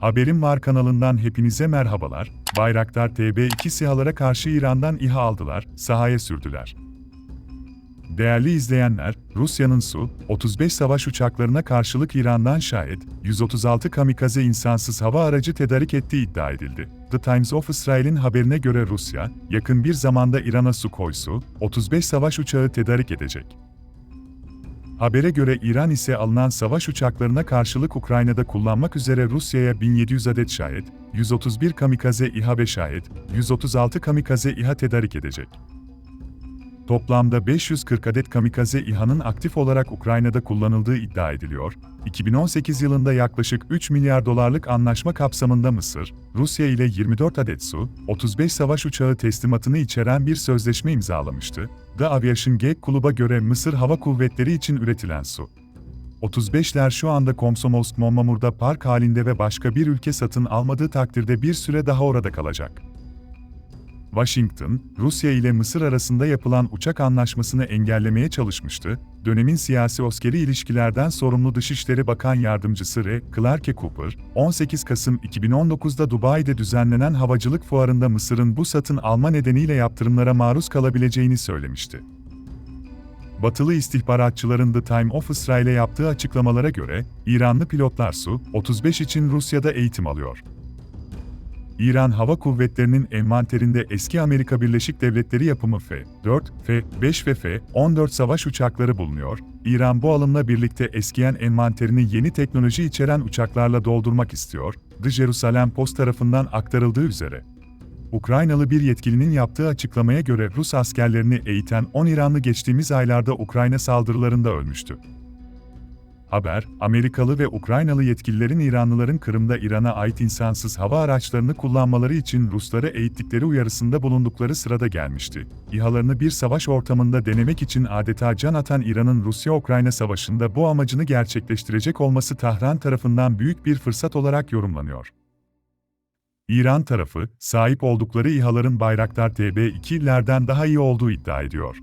Haberim Var kanalından hepinize merhabalar. Bayraktar TB2 SİHA'lara karşı İran'dan İHA aldılar, sahaya sürdüler. Değerli izleyenler, Rusya'nın Su-35 savaş uçaklarına karşılık İran'dan şayet 136 kamikaze insansız hava aracı tedarik ettiği iddia edildi. The Times of Israel'in haberine göre Rusya, yakın bir zamanda İran'a Sukhoi Su-35 savaş uçağı tedarik edecek. Habere göre İran ise alınan savaş uçaklarına karşılık Ukrayna'da kullanmak üzere Rusya'ya 1700 adet şayet, 131 kamikaze İHA ve şayet, 136 kamikaze İHA tedarik edecek. Toplamda 540 adet kamikaze İHA'nın aktif olarak Ukrayna'da kullanıldığı iddia ediliyor. 2018 yılında yaklaşık 3 milyar dolarlık anlaşma kapsamında Mısır, Rusya ile 24 adet Su-35 savaş uçağı teslimatını içeren bir sözleşme imzalamıştı. The Aviation Gate Club'a göre Mısır Hava Kuvvetleri için üretilen Su. 35'ler şu anda Komsomolsk Momamur'da park halinde ve başka bir ülke satın almadığı takdirde bir süre daha orada kalacak. Washington, Rusya ile Mısır arasında yapılan uçak anlaşmasını engellemeye çalışmıştı. Dönemin siyasi askeri ilişkilerden sorumlu Dışişleri Bakan Yardımcısı R. Clarke Cooper, 18 Kasım 2019'da Dubai'de düzenlenen havacılık fuarında Mısır'ın bu satın alma nedeniyle yaptırımlara maruz kalabileceğini söylemişti. Batılı istihbaratçıların The Time of Israel'e yaptığı açıklamalara göre, İranlı pilotlar Su-35 için Rusya'da eğitim alıyor. İran Hava Kuvvetleri'nin envanterinde eski Amerika Birleşik Devletleri yapımı F-4, F-5 ve F-14 savaş uçakları bulunuyor. İran bu alımla birlikte eskiyen envanterini yeni teknoloji içeren uçaklarla doldurmak istiyor. The Jerusalem Post tarafından aktarıldığı üzere. Ukraynalı bir yetkilinin yaptığı açıklamaya göre Rus askerlerini eğiten 10 İranlı geçtiğimiz aylarda Ukrayna saldırılarında ölmüştü. Haber, Amerikalı ve Ukraynalı yetkililerin İranlıların Kırım'da İran'a ait insansız hava araçlarını kullanmaları için Rusları eğittikleri uyarısında bulundukları sırada gelmişti. İHA'larını bir savaş ortamında denemek için adeta can atan İran'ın Rusya-Ukrayna savaşında bu amacını gerçekleştirecek olması Tahran tarafından büyük bir fırsat olarak yorumlanıyor. İran tarafı, sahip oldukları İHA'ların Bayraktar TB2'lerden daha iyi olduğu iddia ediyor.